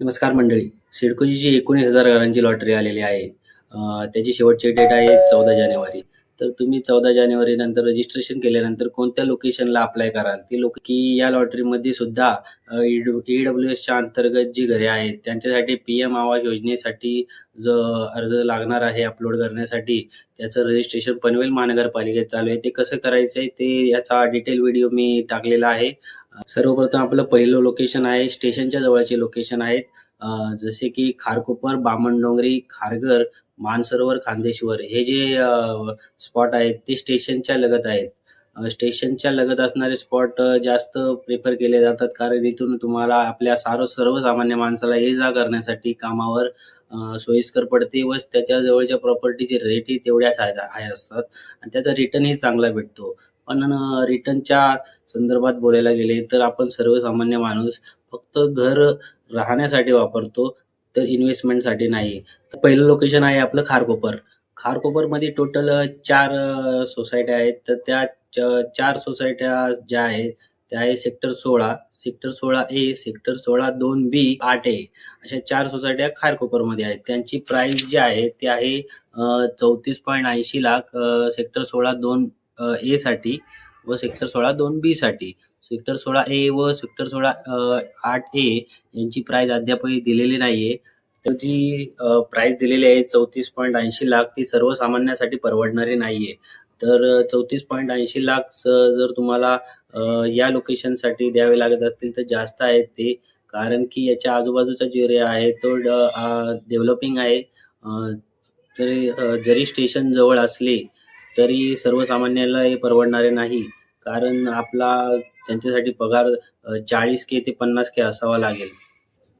नमस्कार मंडळी. सिडकोजीची एकोणीस हजार घरांची लॉटरी आलेली आहे त्याची शेवटची डेट आहे चौदा जानेवारी. तर तुम्ही चौदा जानेवारी नंतर रजिस्ट्रेशन केल्यानंतर कोणत्या लोकेशनला अप्लाय कराल? ती लोक की या लॉटरीमध्ये सुद्धा ईडब्ल्यू एसच्या अंतर्गत जी घरे आहेत त्यांच्यासाठी पी एम आवास योजनेसाठी जो अर्ज लागणार आहे अपलोड करण्यासाठी त्याचं रजिस्ट्रेशन पनवेल महानगरपालिकेत चालू आहे. ते कसं करायचं आहे ते याचा डिटेल व्हिडिओ मी टाकलेला आहे. सर्वप्रथम आपलं पहिलं लोकेशन आहे स्टेशनच्या जवळचे लोकेशन आहेत. जसे की खारकोपर बामणडोंगरी खारघर मानसरोवर खांदेश्वर हे जे स्पॉट आहेत ते स्टेशनच्या लगत आहेत. स्टेशनच्या लगत असणारे स्पॉट जास्त प्रेफर केले जातात कारण इथून तुम्हाला आपल्या सार सर्वसामान्य माणसाला ये जा करण्यासाठी कामावर सोयीस्कर पडते व त्याच्या जवळच्या प्रॉपर्टीचे रेटही तेवढ्याच आहे आहे असतात. आणि त्याचा रिटर्नही चांगला भेटतो. पण रिटर्नच्या संदर्भात बोलायला गेले तर आपण सर्वसामान्य माणूस फक्त घर राहण्यासाठी वापरतो तर इन्व्हेस्टमेंटसाठी नाही. तर पहिलं लोकेशन आहे आपलं खारकोपर. खारकोपरमध्ये टोटल चार सोसायट्या आहेत. तर त्या चार सोसायट्या ज्या आहेत त्या आहे सेक्टर सोळा. सेक्टर सोळा ए सेक्टर सोळा दोन बी आठ ए अशा चार सोसायट्या खारकोपरमध्ये आहेत. त्यांची प्राइस जी आहे ती आहे चौतीस पॉईंट ऐंशी लाख सेक्टर सोळा दोन ए साठी व सेक्टर सोळा दोन बी साठी. सेक्टर सोळा ए व सेक्टर सोळा आठ ए यांची प्राइस अद्यापही दिलेली नाहीये. तर जी प्राइस दिलेली आहे चौतीस पॉईंट ऐंशी लाख ती सर्वसामान्यांसाठी परवडणारी नाहीये. तर चौतीस पॉईंट ऐंशी लाख जर तुम्हाला या लोकेशनसाठी द्यावे लागत असतील तर जास्त आहेत ते. कारण की याच्या आजूबाजूचा जो एरिया आहे तो डेव्हलपिंग आहे. तरी जरी स्टेशन जवळ असले तरी सर्वसामान्याला हे परवडणारे नाही. कारण आपला त्यांच्यासाठी पगार चाळीस के ते पन्नास के असावा लागेल.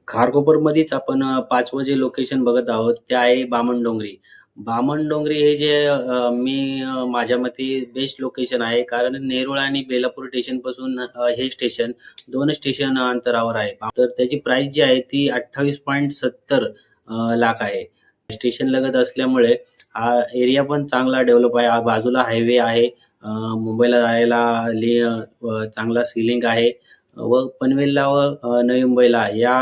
खारकोपरमध्येच आपण पाचवं जे लोकेशन बघत आहोत ते आहे बामण डोंगरी. बामण डोंगरी हे जे मी माझ्या मते बेस्ट लोकेशन आहे. कारण नेरुळ आणि बेलापूर स्टेशनपासून हे स्टेशन दोन स्टेशन अंतरावर आहे. तर त्याची प्राइस जी आहे ती अठ्ठावीस पॉईंट सत्तर लाख आहे. स्टेशन लगत असल्यामुळे हा एरिया पण चांगला डेव्हलप आहे. बाजूला हायवे आहे. मुंबईला जायला ले चांगला सिलिंग आहे. व पनवेलला व नवी मुंबईला या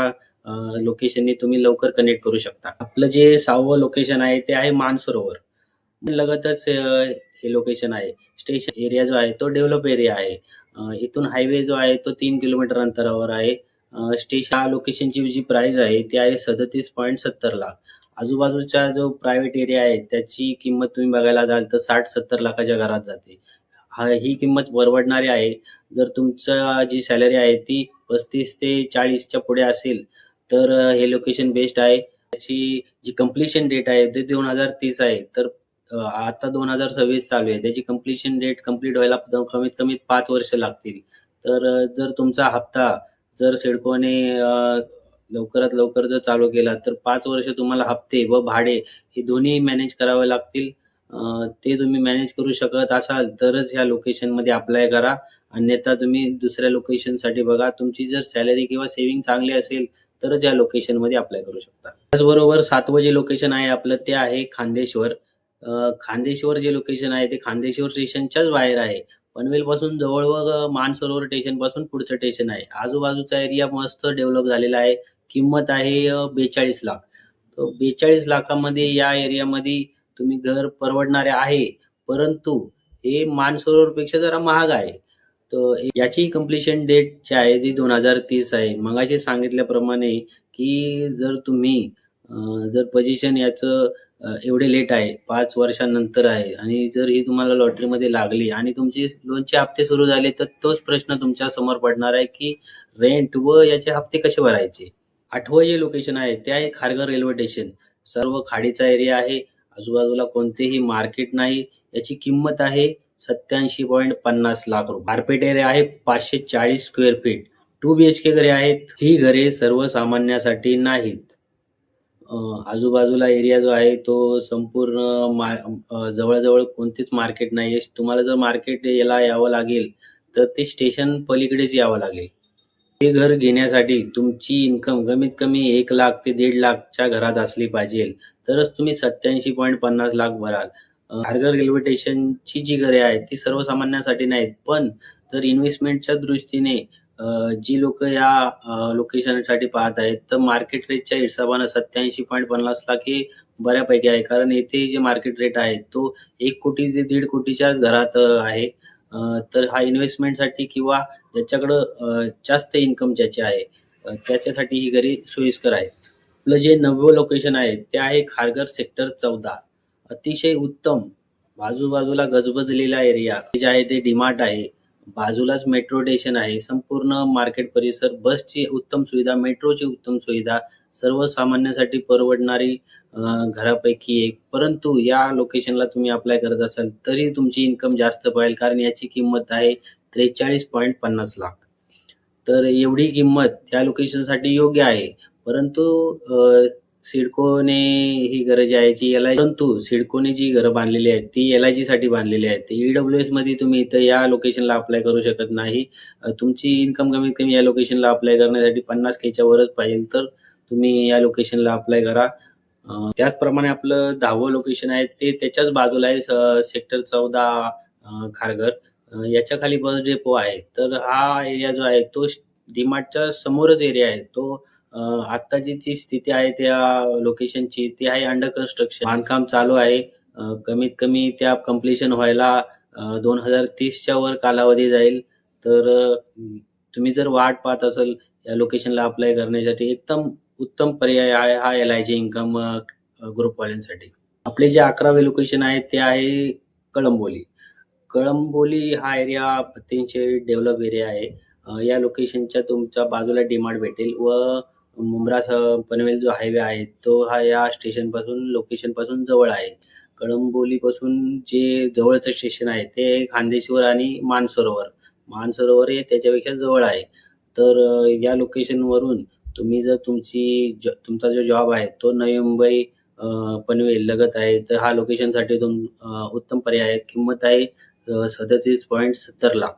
लोकेशननी तुम्ही लवकर कनेक्ट करू शकता. आपलं जे सहावं लोकेशन आहे ते आहे मानसरोवर. लगतच हे लोकेशन आहे. स्टेशन एरिया जो आहे तो डेव्हलप एरिया आहे. इथून हायवे जो आहे तो तीन किलोमीटर अंतरावर आहे. स्टेशन या लोकेशनची जी प्राइस आहे ती आहे सदतीस पॉईंट सत्तर लाख. आजूबाजूचा जो प्रायव्हेट एरिया आहे त्याची किंमत तुम्ही बघायला जाल तर साठ सत्तर लाखाच्या घरात जाते. हा ही किंमत परवडणारी आहे. जर तुमचं जी सॅलरी आहे ती पस्तीस ते चाळीसच्या पुढे असेल तर हे लोकेशन बेस्ट आहे. त्याची जी कम्प्लिशन डेट आहे ते दोन हजार तीस आहे. तर आता दोन हजार सव्वीस चालू आहे. त्याची कम्प्लिशन डेट कंप्लीट व्हायला कमीत कमी पाच वर्ष लागतील. तर जर तुमचा हप्ता जर सिडकोने लवकरात लवकर जर चालू केला तर पाच वर्ष तुम्हाला हप्ते व भाडे हे दोन्ही मॅनेज करावे लागतील. ते तुम्ही मॅनेज करू शकत असाल तरच ह्या लोकेशनमध्ये अप्लाय करा. अन्यथा तुम्ही दुसऱ्या लोकेशनसाठी बघा तुमची जर सॅलरी किंवा सेव्हिंग चांगली असेल तरच या लोकेशनमध्ये अप्लाय करू शकता. त्याचबरोबर सातवं जे लोकेशन आहे आपलं ते आहे खांदेश्वर खांदेश्वर जे लोकेशन आहे ते खांदेश्वर स्टेशनच्याच बाहेर आहे. पनवेल पासून जवळ व मानसरोवर स्टेशनपासून पुढचं स्टेशन आहे. आजूबाजूचा एरिया मस्त डेव्हलप झालेला आहे. किंमत आहे बेचाळीस लाख. तर बेचाळीस लाखामध्ये या एरियामध्ये तुम्ही घर परवडणारे आहे परंतु हे मानसरोवरपेक्षा जरा महाग आहे. तर याची कम्प्लिशन डेट जी आहे ती दोन हजार तीस आहे. मगाशी सांगितल्याप्रमाणे की जर तुम्ही जर पोझिशन याचं एवढे लेट आहे पाच वर्षांनंतर आहे आणि जर ही तुम्हाला लॉटरीमध्ये लागली आणि तुमचे लोनचे हप्ते सुरू झाले तर तोच प्रश्न तुमच्यासमोर पडणार आहे की रेंट व याचे हप्ते कसे भरायचे? आठवं जे लोकेशन आहे ते आहे खारघर रेल्वे स्टेशन सर्व खाडीचा एरिया आहे. आजूबाजूला कोणतेही मार्केट नाही. याची किंमत आहे सत्याऐंशी पॉईंट पन्नास लाख रुपये. मार्केट एरिया आहे पाचशे चाळीस square feet two B H K घरे आहेत. ही घरे सर्वसामान्यासाठी नाहीत. आजूबाजूला एरिया जो आहे तो संपूर्ण मा- जवळजवळ कोणतेच मार्केट नाही तुम्हाला जर मार्केट याला यावं लागेल तर ते स्टेशन पलीकडेच यावं लागेल. हे घर घेण्यासाठी तुमची इन्कम कमीत कमी एक लाख ते दीड लाखच्या घरात असली पाहिजे. तरच तुम्ही सत्याऐंशी पॉईंट पन्नास लाख भराल. हार्गर खारघर रेल्वे स्टेशनची जी घरे आहेत ती सर्वसामान्यांसाठी नाहीत. पण जर इन्व्हेस्टमेंटच्या दृष्टीने जी लोक या लोकेशनसाठी पाहत आहेत तर मार्केट रेटच्या हिशोबानं सत्याऐंशी पॉईंट पन्नास लाख हे बऱ्यापैकी आहे. कारण येथे जे मार्केट रेट आहे तो एक कोटी ते दीड कोटीच्या घरात आहे. तर हा इन्व्हेस्टमेंटसाठी किंवा ज्याच्याकडं जास्त इन्कम ज्याचे आहे त्याच्यासाठी ही घरी सोयीस्कर आहेत. आपलं जे नववं लोकेशन आहे ते आहे खारघर सेक्टर चौदा. अतिशय उत्तम बाजूबाजूला गजबजलेला एरिया जे आहे ते डिमार्ट आहे. बाजूलाच मेट्रो स्टेशन आहे. संपूर्ण मार्केट परिसर बसची उत्तम सुविधा मेट्रोची उत्तम सुविधा सर्वसामान्यांसाठी परवडणारी घरापैकी एक. परंतु या लोकेशनला तुम्ही अप्लाय करत असाल तरी तुमची इन्कम जास्त पाहिजे कारण याची किंमत आहे त्रेचाळीस पॉईंट पन्नास लाख. तर एवढी किंमत त्या लोकेशनसाठी योग्य आहे. परंतु सिडकोने ही गरज आहे जी एल आय परंतु सिडकोने जी घरं बांधलेली आहेत ती एल आय जी साठी बांधलेली आहेत. ईडब्ल्यू एसमध्ये तुम्ही इथं या लोकेशनला अप्लाय करू शकत नाही. तुमची इन्कम कमीत कमी या लोकेशनला अप्लाय करण्यासाठी पन्नास केच्या वरच पाहिजे तर तुम्ही या लोकेशनला अप्लाय करा. त्याचप्रमाणे आपलं दहावं लोकेशन आहे ते त्याच्याच बाजूला आहे सेक्टर चौदा खारघर. याच्या खाली बस डेपो आहे. तर हा एरिया जो आहे तो डीमार्टच्या समोरच एरिया आहे. तो अ, आत्ताची जी स्थिती आहे त्या लोकेशनची ती आहे अंडर कन्स्ट्रक्शन बांधकाम चालू आहे. कमीत कमी त्या कम्प्लिशन व्हायला दोन हजार तीसच्या वर कालावधी जाईल. तर तुम्ही जर वाट पाहत असाल या लोकेशनला अप्लाय करण्यासाठी एकदम उत्तम पर्याय आहे हा एल आय जी इन्कम ग्रुपवाल्यांसाठी आपले जे अकरावे लोकेशन आहे ते आहे कळंबोली. कळंबोली हा एरिया अतिशय डेव्हलप एरिया आहे. या लोकेशनच्या तुमच्या बाजूला डिमांड भेटेल व मुंब्रा पनवेल जो हायवे आहे तो हा या स्टेशनपासून लोकेशनपासून जवळ आहे. कळंबोलीपासून जे जवळचं स्टेशन आहे ते खांदेश्वर आणि मानसरोवर. मानसरोवर हे त्याच्यापेक्षा जवळ आहे. तर या लोकेशनवरून तुम्ही जर तुमची ज- तुमचा जो जॉब आहे तो नवी मुंबई पनवेल लगत आहे तर हा लोकेशनसाठी तुम उत्तम पर्याय आहे. किंमत आहे सदतीस पॉईंट सत्तर लाख.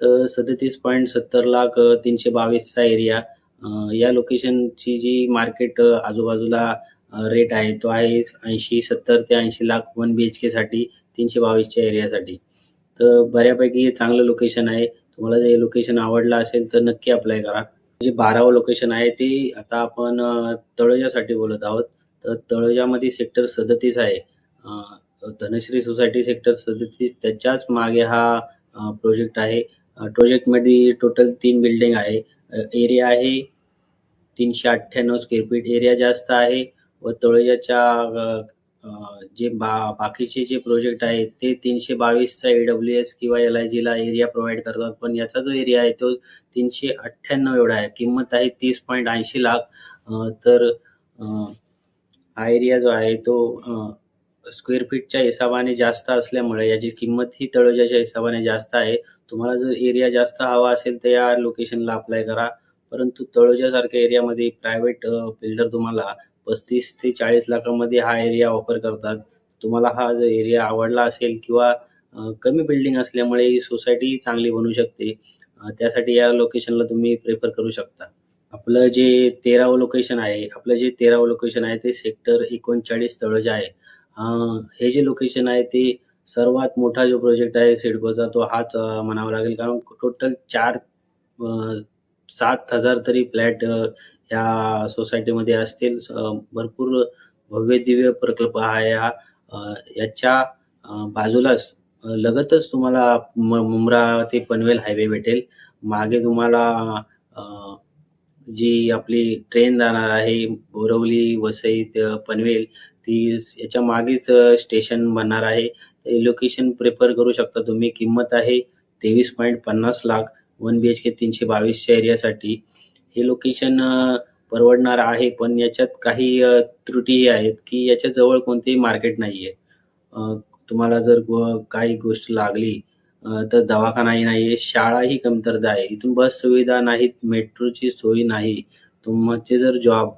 तर सदतीस पॉईंट सत्तर लाख तीनशे बावीसचा एरिया या लोकेशनची जी मार्केट आजूबाजूला रेट आहे तो आहे ऐंशी सत्तर ते ऐंशी लाख वन बी एच केसाठी तीनशे बावीसच्या एरियासाठी तर बऱ्यापैकी हे चांगलं लोकेशन आहे. तुम्हाला जर हे लोकेशन आवडलं असेल तर नक्की अप्लाय करा. जे बारावं लोकेशन आहे ते आता आपण तळोजासाठी बोलत आहोत. तर तळोजामध्ये सेक्टर सदतीस आहे. धनश्री सोसायटी सेक्टर सदतीस त्याच्याच मागे हा प्रोजेक्ट आहे. प्रोजेक्टमध्ये टोटल तीन बिल्डिंग आहे. एरिया आहे तीनशे अठ्ठ्याण्णव स्क्वेअर फीट एरिया जास्त आहे व तळोजाच्या जे बा बाकीचे जे प्रोजेक्ट आहेत ते तीनशे बावीसचा एडब्ल्यू एस किंवा एल आय जीला एरिया प्रोव्हाइड करतात. पण याचा जो एरिया आहे तो तीनशे अठ्ठ्याण्णव एवढा आहे. किंमत आहे तीस पॉईंट ऐंशी लाख. तर हा एरिया जो आहे तो स्क्वेअर फीटच्या हिशोबाने जास्त असल्यामुळे याची किंमत ही तळोजाच्या हिशोबाने जास्त आहे. तुम्हाला जर एरिया जास्त हवा असेल तर या लोकेशनला अप्लाय करा. परंतु तळोजासारख्या एरियामध्ये प्रायव्हेट बिल्डर तुम्हाला पस्तीस ते चाळीस लाखामध्ये हा एरिया ऑफर करतात. तुम्हाला हा जर एरिया आवडला असेल किंवा कमी बिल्डिंग असल्यामुळे ही सोसायटी चांगली बनू शकते त्यासाठी या लोकेशनला तुम्ही प्रेफर करू शकता. आपलं जे तेरावं लोकेशन आहे आपलं जे तेरावं लोकेशन आहे ते सेक्टर एकोणचाळीस तळोजा आहे. हे जे लोकेशन आहे ते सर्वात मोठा जो प्रोजेक्ट आहे सिडकोचा तो हाच म्हणावा लागेल. कारण टोटल चार सात हजार तरी फ्लॅट या सोसायटीमध्ये असतील. भरपूर भव्य दिव्य प्रकल्प आहे हा. या याच्या बाजूलाच लगतच तुम्हाला म- मुंब्रा ते पनवेल हायवे भेटेल. मागे तुम्हाला जी आपली ट्रेन जाणार आहे बोरवली वसई पनवेल ती याच्या मागेच स्टेशन बनणार आहे. लोकेशन प्रेफर करू शकता तुम्ही. किंमत आहे तेवीस पॉईंट पन्नास lakh. One B H K तीनशे बावीसच्या एरियासाठी हे लोकेशन परवडणार आहे पण याच्यात काही त्रुटीही आहेत की याच्या जवळ कोणतेही मार्केट नाही आहे तुम्हाला जर काही गोष्ट लागली तर दवाखानाही नाही आहे शाळाही कमतरता आहे. इथून बस सुविधा नाहीत मेट्रोची सोय नाही. तुमचे जर जॉब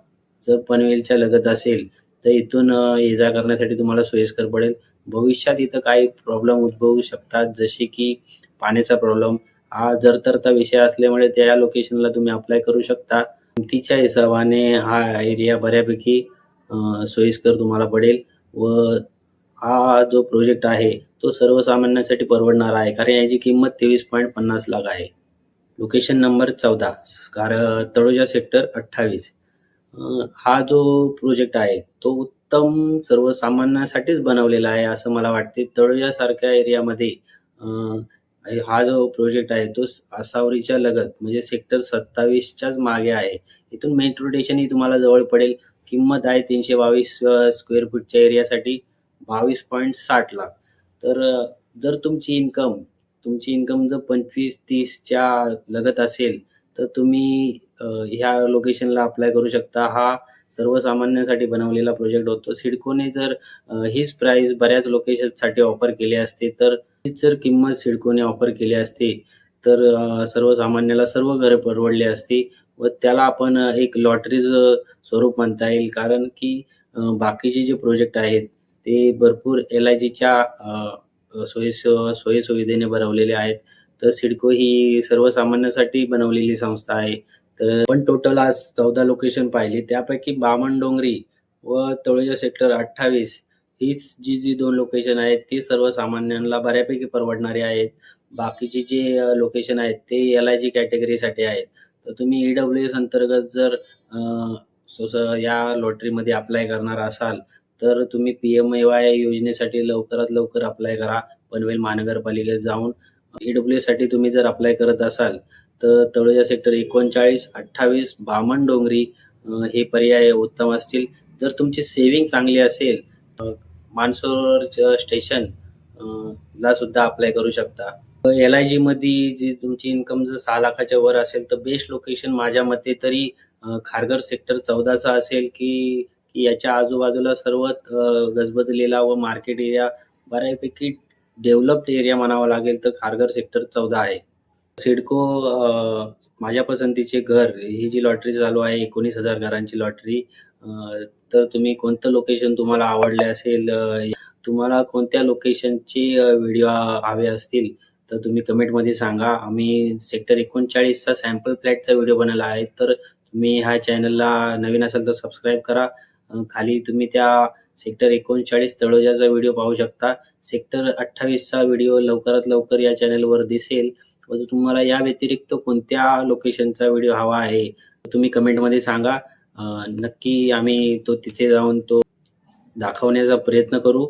जर पनवेलच्या लगत असेल तर इथून ये जा करण्यासाठी तुम्हाला सोयीस्कर पडेल. भविष्यात इथं काही प्रॉब्लेम उद्भवू शकतात जसे की पाण्याचा प्रॉब्लेम हा जर तरचा विषय असल्यामुळे त्या लोकेशनला तुम्ही अप्लाय करू शकता. किमतीच्या हिशोबाने हा एरिया बऱ्यापैकी सोयीस्कर तुम्हाला पडेल व हा जो प्रोजेक्ट आहे तो सर्वसामान्यांसाठी परवडणारा आहे. कारण याची किंमत तेवीस पॉईंट पन्नास लाख आहे. लोकेशन नंबर चौदा कार तळोजा सेक्टर अठ्ठावीस. हा जो प्रोजेक्ट आहे तो उत्तम सर्वसामान्यांसाठीच बनवलेला आहे असं मला वाटते. तळोजासारख्या एरियामध्ये हा जो प्रोजेक्ट आहे तो आसावरीच्या लगत म्हणजे सेक्टर सत्तावीसच्याच मागे आहे. इथून मेट्रो स्टेशनही तुम्हाला जवळ पडेल. किंमत आहे तीनशे बावीस स्क्वेअर फूटच्या एरियासाठी बावीस पॉईंट साठ लाख. तर जर तुमची इन्कम तुमची इन्कम जर पंचवीस तीसच्या लगत असेल तर तुम्ही ह्या लोकेशनला अप्लाय करू शकता. हा सर्वसामान्यांसाठी बनवलेला प्रोजेक्ट होतो. सिडकोने जर हीच प्राइस बऱ्याच लोकेशनसाठी ऑफर केली असते तर तीच जर किंमत सिडकोने ऑफर केली असते तर सर्वसामान्याला सर्व घरे परवडली असती व त्याला आपण एक लॉटरीचं स्वरूप म्हणता येईल. कारण की बाकीचे जे प्रोजेक्ट आहेत ते भरपूर एल आय जीच्या सोयी सोयीसुविधेने भरवलेले आहेत. तर सिडको ही सर्वसामान्यांसाठी बनवलेली संस्था आहे. तर पण टोटल आज चौदा लोकेशन पाहिली. त्यापैकी बामण डोंगरी व तळोजा सेक्टर अठ्ठावीस हीच जी जी दोन लोकेशन आहेत ती सर्वसामान्यांना बऱ्यापैकी परवडणारी आहेत. बाकीची जे लोकेशन आहेत ते एल आय जी कॅटेगरीसाठी आहेत. तर तुम्ही ई डब्ल्यू एस अंतर्गत जर या लॉटरीमध्ये अप्लाय करणार असाल तर तुम्ही पी एम ए वाय योजनेसाठी लवकरात लवकर अप्लाय करा. पनवेल महानगरपालिकेत जाऊन ई डब्ल्यू साठी तुम्ही जर अप्लाय करत असाल तर तळोजा सेक्टर एकोणचाळीस अठ्ठावीस बामण डोंगरी हे पर्याय उत्तम असतील. जर तुमची सेविंग चांगली असेल मानसरोवर स्टेशन ला सुद्धा अप्लाय करू शकता. एल आय जी मध्ये जी तुमची इन्कम जर सहा लाखाच्या वर असेल तर बेस्ट लोकेशन माझ्या मते तरी खारघर सेक्टर चौदाचा असेल की की याच्या आजूबाजूला सर्व गजबजलेला व मार्केट एरिया बऱ्यापैकी डेव्हलप्ड एरिया म्हणावा लागेल तर खारघर सेक्टर चौदा आहे. सिडको माझ्या पसंतीचे घर ही जी लॉटरी चालू आहे एकोणीस हजार घरांची लॉटरी तर तुम्ही कोणतं लोकेशन तुम्हाला आवडले असेल तुम्हाला कोणत्या लोकेशनचे व्हिडिओ हवे असतील तर तुम्ही कमेंटमध्ये सांगा. आम्ही सेक्टर एकोणचाळीसचा सॅम्पल फ्लॅटचा व्हिडिओ बनवला आहे. तर तुम्ही ह्या चॅनलला नवीन असाल तर सबस्क्राईब करा. खाली तुम्ही त्या सेक्टर एकोणचाळीस तळोजाचा व्हिडिओ पाहू शकता. सेक्टर अठ्ठावीसचा व्हिडिओ लवकरात लवकर या चॅनलवर दिसेल. व तुम्हाला या व्यतिरिक्त कोणत्या लोकेशनचा व्हिडिओ हवा आहे तुम्ही कमेंटमध्ये सांगा. अ, नक्की आम्ही तो तिथे जाऊन तो दाखवण्याचा प्रयत्न करू.